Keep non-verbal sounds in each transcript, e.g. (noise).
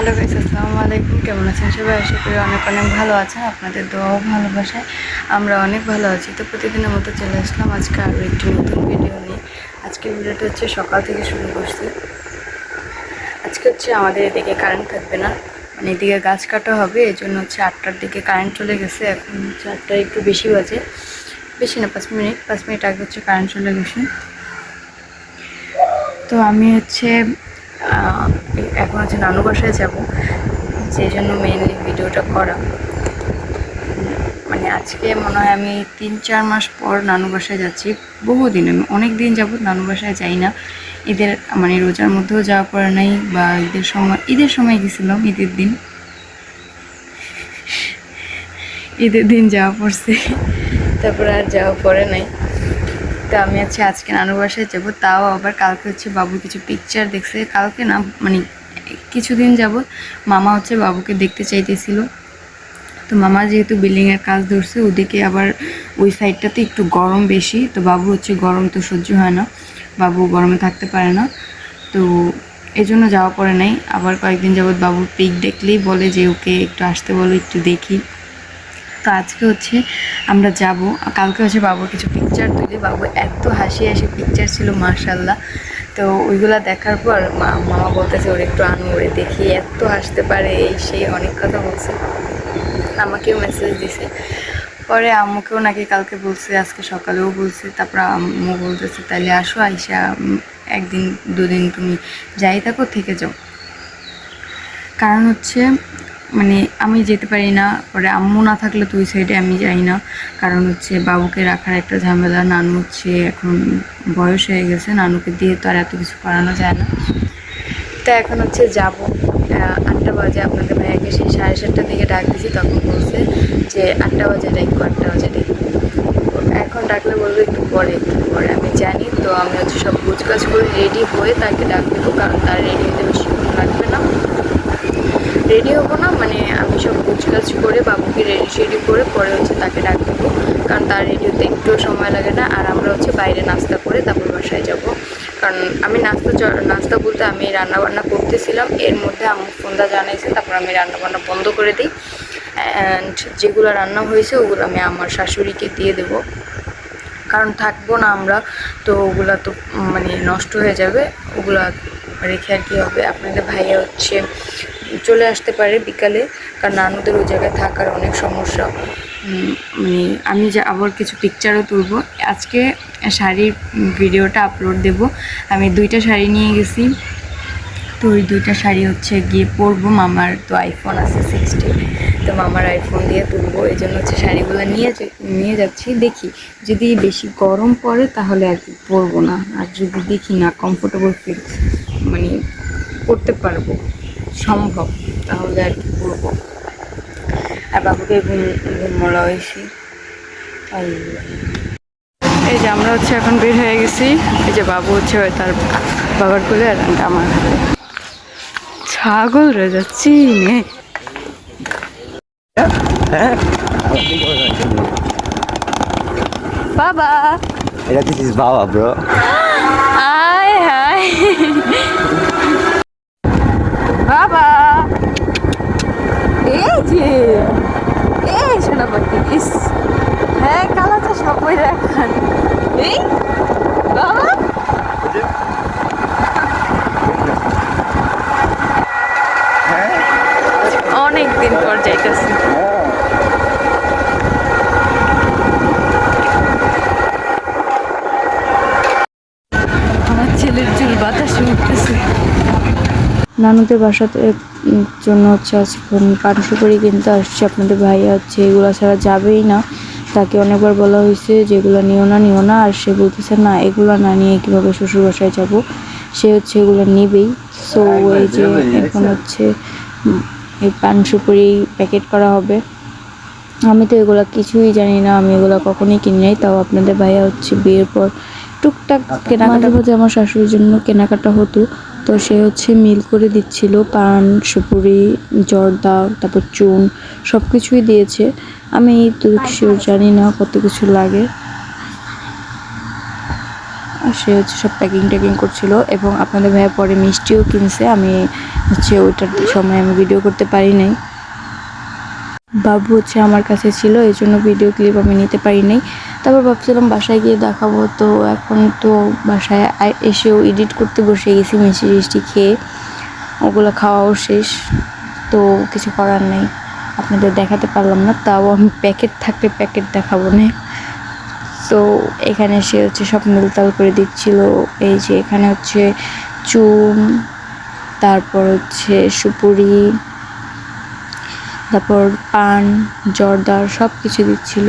Hello guys, আসসালামু আলাইকুম। কেমন আছেন সবাই? আশা করি অনেক অনেক ভালো আছেন। আপনাদের দোয়াও ভালোবাসায় আমরা অনেক ভালো আছি। তো প্রতিদিনের মতো চলে আসলাম আজকে আরও একটি নতুন ভিডিও নিয়ে। আজকে ভিডিওটা হচ্ছে সকাল থেকে শুরু করছি। আজকে হচ্ছে আমাদের এদিকে কারেন্ট থাকবে না। মানে এদিকে গাছ কাটা হবে এই জন্য হচ্ছে আটটার দিকে কারেন্ট চলে গেছে। এখন হচ্ছে আটটা একটু বেশি বাজে। বেশি না, পাঁচ মিনিট। পাঁচ মিনিট আগে হচ্ছে কারেন্ট চলে গেছে। তো আমি হচ্ছে এখন হচ্ছে নানু বাসায় যাব, সেই জন্য মেনলি ভিডিওটা করা। মানে আজকে মনে হয় আমি তিন চার মাস পর নানু বাসায় যাচ্ছি, বহুদিন, আমি অনেক দিন যাবত নানু বাসায় যাই না। ঈদের মানে রোজার মধ্যেও যাওয়া পড়ে নাই, বা ঈদের সময় ঈদের সময় গেছিলাম, ঈদের দিন। ঈদের দিন যাওয়া পড়ছে, তারপর আর যাওয়া পড়ে নাই। তো আমি হচ্ছে আজকে নানু বাসায় যাব, তাও আবার কালকে হচ্ছে বাবু কিছু পিকচার দেখছে। কালকে না মানে কিছুদিন যাবত মামা হচ্ছে বাবুকে দেখতে চাইতেছিল। তো মামা যেহেতু বিল্ডিংয়ের কাজ ধরছে, ওদিকে আবার ওই সাইডটাতে একটু গরম বেশি, তো বাবু হচ্ছে গরম তো সহ্য হয় না। বাবু গরমে থাকতে পারে না। তো এই জন্য যাওয়া পড়ে নাই। আবার কয়েকদিন যাবত বাবুর পিক দেখলেই বলে যে ওকে একটু আসতে বলো, একটু দেখি। তো আজকে হচ্ছে আমরা যাব। কালকে হচ্ছে বাবুর কিছু পিকচার তুলি। বাবু এত হাসি হাসি পিকচার ছিল মার্শাল্লাহ তো ওইগুলা দেখার পর মা, মামা বলতেছে, ওর একটু আনো, ওরে দেখি, এত হাসতে পারে, এই সেই অনেক কথা বলছে। আমাকেও মেসেজ দিছে। পরে আম্মুকেও নাকি কালকে বলছে, আজকে সকালেও বলছে। তারপর আম্মু বলতেছে তাহলে আসো, আইসা একদিন, দুদিন তুমি যাই থাকো, থেকে যাও। কারণ হচ্ছে মানে আমি যেতে পারি না, পরে আম্মু না থাকলে তুই সাইডে আমি যাই না। কারণ হচ্ছে বাবুকে রাখার একটা ঝামেলা, নানু হচ্ছে এখন বয়স হয়ে গেছে, নানুকে দিয়ে তো আর এত কিছু করানো যায় না। তো এখন হচ্ছে যাব। আটটা বাজে আপনাদের ভাইয়াকে সেই সাড়ে সাতটার দিকে ডাক দিয়েছি তখন বলছে যে আটটা বাজে ডাকবো আটটা বাজে ডাকবো এখন ডাকলে বলব একটু পরে একটু পরে। আমি জানি, তো আমি হচ্ছে সব কাজ করে রেডি হয়ে তাকে ডাক দেবো, কারণ তার রেডি হতে বেশিক্ষণ লাগবে না। রেডি হব না মানে আমি সব কাজ করে বাবুকে রেডি শেডি করে পরে হচ্ছে তাকে ডাক দেবো কারণ তার রেডি হতে একটুও সময় লাগে না, আর আমরা হচ্ছে বাইরে নাস্তা করে তারপর বাসায় যাব। কারণ আমি নাস্তা নাস্তা বলতে আমি রান্নাবান্না করতেছিলাম, এর মধ্যে আমার ফোনটা জানাইছে, তারপর আমি রান্নাবান্না বন্ধ করে দিই। অ্যান্ড যেগুলো রান্না হয়েছে, ওগুলো আমি আমার শাশুড়িকে দিয়ে দেবো। কারণ থাকব না আমরা, তো ওগুলো তো মানে নষ্ট হয়ে যাবে, ওগুলো রেখে আর কি হবে। আপনাদের ভাইয়া হচ্ছে চলে আসতে পারে বিকালে, কারণ নানুদের ওই জায়গায় থাকার অনেক সমস্যা। মানে আমি যে, আবার কিছু পিকচারও তুলবো। আজকে শাড়ির ভিডিওটা আপলোড দেব। আমি দুইটা শাড়ি নিয়ে গেছি। তো ওই দুইটা শাড়ি হচ্ছে গিয়ে পরবো। মামার তো আইফোন আছে সিক্সটি তো মামার আইফোন দিয়ে তুলবো। এই জন্য হচ্ছে শাড়িগুলো নিয়ে নিয়ে যাচ্ছি। দেখি, যদি বেশি গরম পড়ে তাহলে আর কি পরবো না। আর যদি দেখি না কমফোর্টেবল ফিল মানে করতে পারব। সম্ভব তাহলে আর কি পরবো আর বাবুকে ঘুম ঘুমোলা হয়েছি। এই যে আমরা হচ্ছে এখন বের হয়ে গেছি। এই যে বাবু হচ্ছে তার বাবার কোলে আর আমার। ছাগল রয়ে যাচ্ছি নে। বাবা। এটা দিস বাবা ব্রো আয় হায়। বাবা। এই যে এই শোনা পাখি ইস। হ্যাঁ তো সবাই দেখান। এই বাবা। অনেক দিন পর যাইতেছি আমার ছেলের চুল বাতাসে উঠতেছে নানুদের বাসাতে জন্য হচ্ছে আজকে কাঠসুপারি কিনতে আসছে। আপনাদের ভাইয়া হচ্ছে এগুলো ছাড়া যাবেই না। তাকে অনেকবার বলা হয়েছে যে এগুলো নিও না নিও না। আর সে বলতেছে না এগুলো না নিয়ে কীভাবে শ্বশুর বাসায় যাব? সে হচ্ছে এগুলো নেবেই। সো এই যে এখন হচ্ছে এই পান সুপারি প্যাকেট করা হবে। আমি তো এগুলো কিছুই জানি না আমি এগুলো কখনোই কিনি নাই। তাও আপনাদের ভাইয়া হচ্ছে বিয়ের পর টুকটাক কেনাকাটা হতে আমার শাশুড়ির জন্য কেনাকাটা হতো। তো সে হচ্ছে মিল করে দিচ্ছিল পান সুপুরি জর্দা তারপর চুন সব কিছুই দিয়েছে। আমি তো জানি না কত কিছু লাগে। সে হচ্ছে সব প্যাকিং ট্যাকিং করছিল এবং আপনাদের ভাইয়া পরে মিষ্টিও কিনছে। আমি হচ্ছে ওইটার সময় আমি ভিডিও করতে পারি নাই। বাবু হচ্ছে আমার কাছে ছিল এই জন্য ভিডিও ক্লিপ আমি নিতে পারি নাই। তারপর ভাবছিলাম বাসায় গিয়ে দেখাবো, তো এখন তো বাসায় এসেও এডিট করতে বসে গেছি মিষ্টি টিষ্টি খেয়ে। ওগুলো খাওয়াও শেষ, তো কিছু করার নেই। আপনাদের দেখাতে পারলাম না, তাও আমি প্যাকেট থাকলে প্যাকেট দেখাবো না। তো এখানে সে হচ্ছে সব মিলতাল করে দিচ্ছিল। এই যে এখানে হচ্ছে চুন, তারপর হচ্ছে সুপুরি, তারপর পান জর্দার সব কিছু দিচ্ছিল।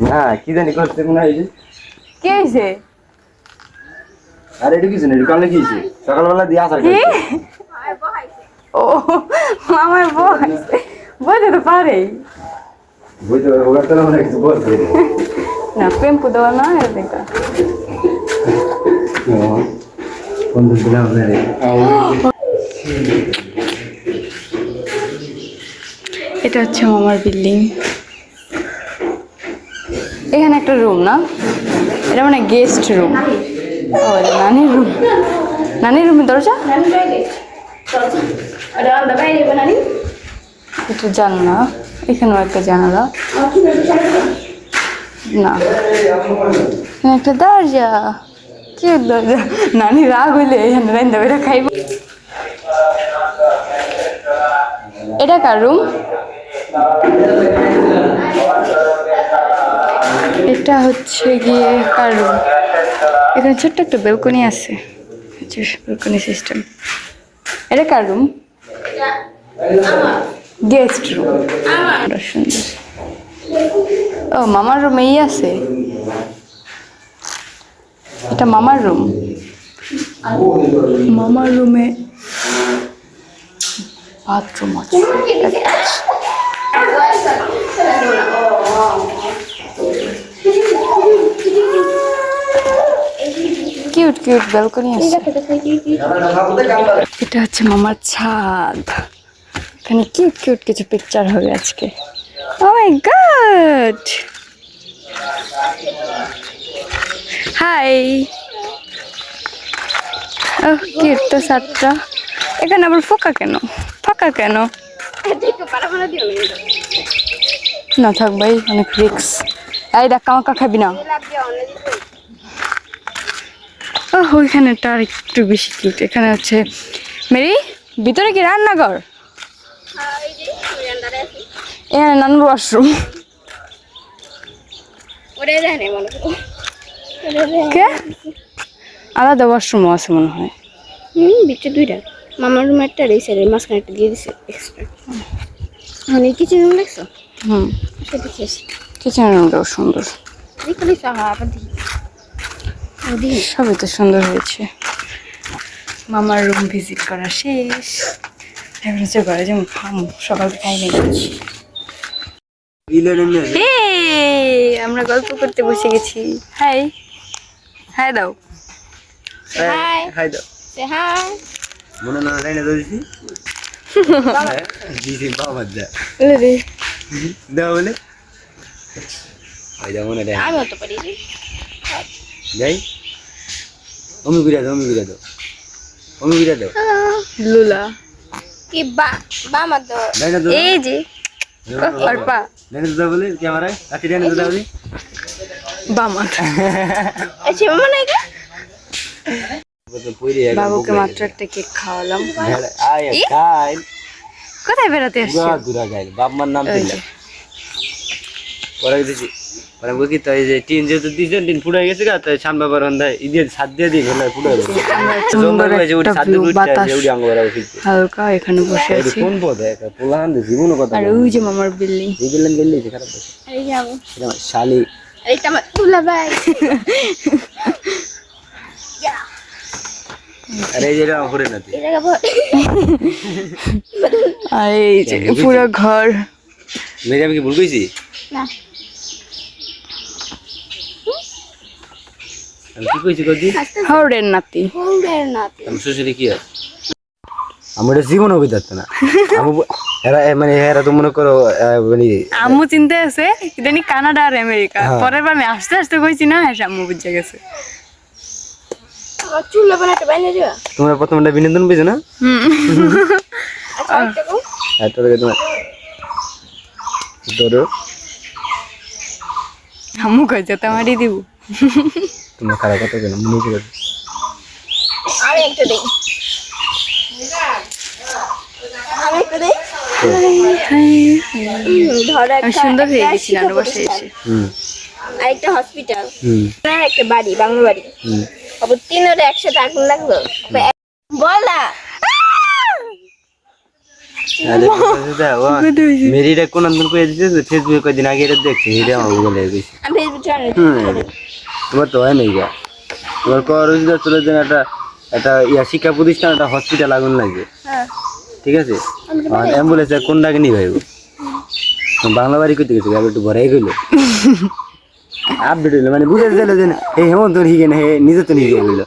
না কি জানি করতে মনে হয় এই যে। কে হয়েছে আরে এটা কিছু না কালে কি? সকালবেলা দিয়ে আসার কি? ও আমার বই বইতে তো পারে বুঝতে পারব ওরা তো মনে কিছু বলছে। না পেম্পু দেওয়া না দিলাম এটা হচ্ছে মামার বিল্ডিং। এখানে একটা রুম না? এটা মানে গেস্ট রুম ও নানির রুম নানির রুমের দরজা? একটু জানলা। এখানেও একটা জানালা। না। একটা দরজা। কি দরজা। নানি রাগ হইলে এখানে রান্দা বেড়া খাইব। এটা কার রুম এটা হচ্ছে গিয়ে কার রুম এখানে ছোট্ট একটা বেলকনি আছে। বেলকনি সিস্টেম এটা কার রুম গেস্ট রুম সুন্দর। ও মামার রুম এই আছে? এটা মামার রুম মামার রুমে বাথরুম আছে। (laughs) কিউট কিউট ব্যালকনি আছে। এটা হচ্ছে মামার ছাদ। এখানে কিউট কিউট কিছু পিকচার হবে আজকে। Oh my god hi oh cute তো ছাদটা। এখানে আবার ফাঁকা কেন? ফাঁকা কেন? না থাক ভাই অনেক রিক্স এই ডাক্কা মাক্কা খাবি না। ওইখানেটা আর একটু বেশি কিউট এখানে হচ্ছে মেরি ভিতরে কি রান্নাঘর? এখানে নানুর ওয়াশরুম কে? আলাদা ওয়াশরুমও আছে মনে হয়। হুম বিটে দুইটা। মামার রুম একটা আর এই সাইডের মাঝখানে একটা দিয়ে দিছে এক্সট্রা মানে কিচেন রুম দেখছ? হুম। সেটা দেখে কিচেন রুমটাও সুন্দর। দেখো দেখছ হ্যাঁ আবার দেখি। সবই তো সুন্দর হয়েছে। মামার রুম ভিজিট করা শেষ। এখন হচ্ছে ঘরে যেমন খাম সকাল খাই নাই আমরা গল্প করতে বসে গেছি। হাই হাই দাও। হাই দাও। হাই মনে না রাইনা দিছি। (laughs) দিছি বাবা দা। দাও বলে। আমি হতে পারি। যাই অমি বিরা দাও অমি বিরা দাও অমি বিরা দাও লুলা। কি বা বা মার দাও এই যে দাও বলে ক্যামেরায়। কাটি দাও বলে। বামা আচ্ছা বাবুকে মাত্র একটা কেক খাওয়ালাম। আয় খাই কোথায় বেড়াতে আসছো? বাপ মার নাম ওই দিল। যে। পরে দিছি পরে বুঝি তো এই যে টিন যেহেতু দিয়েছেন টিন ফুটাই গেছে গা তাই সান বাবার অন্ধায় ইদিয়ে ছাদ দিয়ে দিই গেছে আঙ্গ বেড়া উঠিছে হালকা এখানে বসে আছি। কোন পথে? একটা পোলাহান জীবন কথা আর ওই যে মামার বিল্ডিং। এই গেলেন গেলে খারাপ বসে এই যাব এটা শালি। এইটা আমার তুলা ভাই। আরে এই যে এটা এই আর এই যে পুরো ঘর। মেয়ে আমি কি ভুল কইছি? না। কি কইছি নাতি। নাতি। আমি শ্বশুরে কি আর আমি এটা জীবনও কইতে পারতো না। আমি এরা এ মানে এরা তো মনে করো মানে আম্মু চিন্তা আছে ইদানি কানাডা আর আমেরিকা। হ্যাঁ। পরের বার আমি আস্তে আস্তে কইছি না হ্যাঁ আম্মু বুঝে গেছে। তোমরা প্রথমটা বিনোদন না? আচ্ছা একটা তোমার ধরো। আম্মু কই যেতে মারি দিব। তোমরা খারাপ কথা কেন মনে করে আমি একটা দেই। সুন্দর হয়ে একটা গেছি নানু বাসায় শিক্ষা এসে। আরেকটা হসপিটাল হুম। একটা বাড়ি বাংলা বাড়ি। হুম। আবার তিনটা একসাথে আগুন লাগল। বলা! আরে মেরিটা কোন আন্দোলন করে দিতে ফেসবুকে আগে এটা দেখছি এটা আমার গুগলে গেছি। আমি ফেসবুক তোমার তো হয় নাই গা। তোমার কর চলে যেন একটা একটা ইয়া শিক্ষা প্রতিষ্ঠান একটা হসপিটাল আগুন লাগবে হ্যাঁ। ঠিক আছে? আর অ্যাম্বুলেন্স কোন ডাকে নি ভাইব বাংলা বাড়ি করতে গেছে একটু ভরাই গেল আপডেট হইল মানে বুঝে গেল যে হে হেমন্ত হিগে না হে নিজে তো হিগে হইল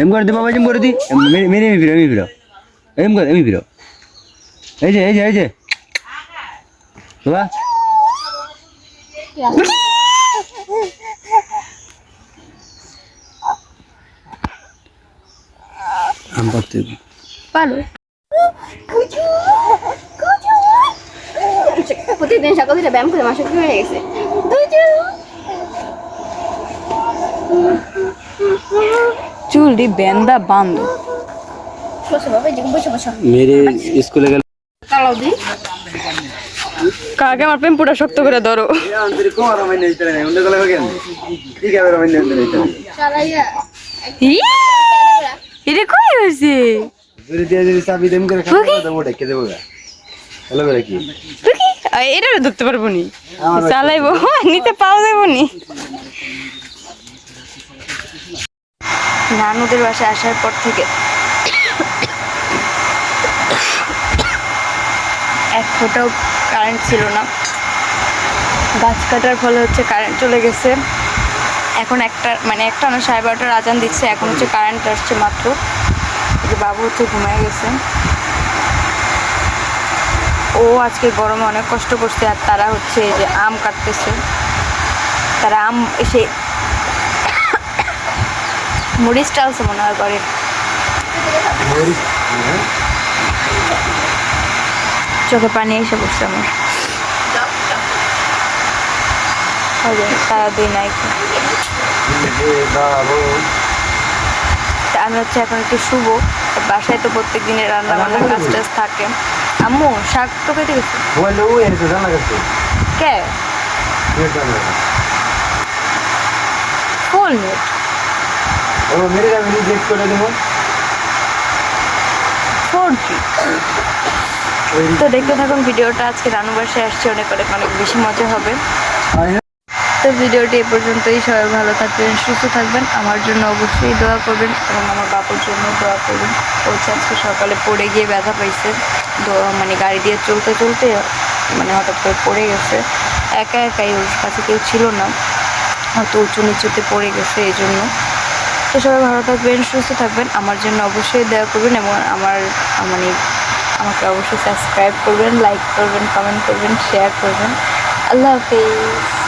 এম করে দি বাবা এম করে দি। মেরে মেরে এমি ফিরো এমি ফিরো। এম করে এমি ফিরো। এই যে এই যে এই যে। বাবা। আম পাতে পারো। প্রতিদিন সকাল থেকে ব্যায়াম করে মাসে হয়ে গেছে? চুলটি বেন্দা বান্ধ। মেরে স্কুলে গেল। কাকে আমার প্রেম পুরো শক্ত করে ধরো। চালাইয়া ই, এটা কই হয়েছে? এটা ধরতে পারব নি। চালাইবো নিতে পাওয়া যাব নি। নানুদের বাসায় আসার পর থেকে এক ফোটাও কারেন্ট ছিল না। গাছ কাটার ফলে হচ্ছে কারেন্ট চলে গেছে। এখন একটা মানে একটা না, সাড়ে বারোটার আজান দিচ্ছে, এখন হচ্ছে কারেন্ট আসছে মাত্র। যে বাবু হচ্ছে ঘুমিয়ে গেছে। ও আজকে গরমে অনেক কষ্ট করছে, আর তারা হচ্ছে যে আম কাটতেছে। তারা আম এসে মরিচ টালছে মনে হয় ঘরে। চোখে পানি এসে বসছে আমার। যে তারা দুই তা আমি হচ্ছে এখন একটু শুভ বাসায় তো প্রত্যেক দিনের রান্না বান্নার কাজ টাজ থাকে। আম্মু শাক তো কেটে গেছে? কে? ফুল নেট ফোর জি তো দেখতে থাকুন ভিডিওটা আজকে রানু বাসায় আসছে অনেক অনেক অনেক বেশি মজা হবে। তো ভিডিওটি এ পর্যন্তই। সবাই ভালো থাকবেন, সুস্থ থাকবেন। আমার জন্য অবশ্যই দোয়া করবেন এবং আমার বাপুর জন্য দোয়া করবেন। ও আজকে সকালে পড়ে গিয়ে ব্যথা পাইছে। মানে গাড়ি দিয়ে চলতে চলতে মানে হঠাৎ করে পড়ে গেছে। একা একাই ওর কাছে কেউ ছিল না। হয়তো উঁচু নিচুতে পড়ে গেছে এই জন্য তো সবাই ভালো থাকবেন, সুস্থ থাকবেন। আমার জন্য অবশ্যই দয়া করবেন এবং আমার মানে আমাকে অবশ্যই সাবস্ক্রাইব করবেন লাইক করবেন কমেন্ট করবেন শেয়ার করবেন। আল্লাহ হাফিজ।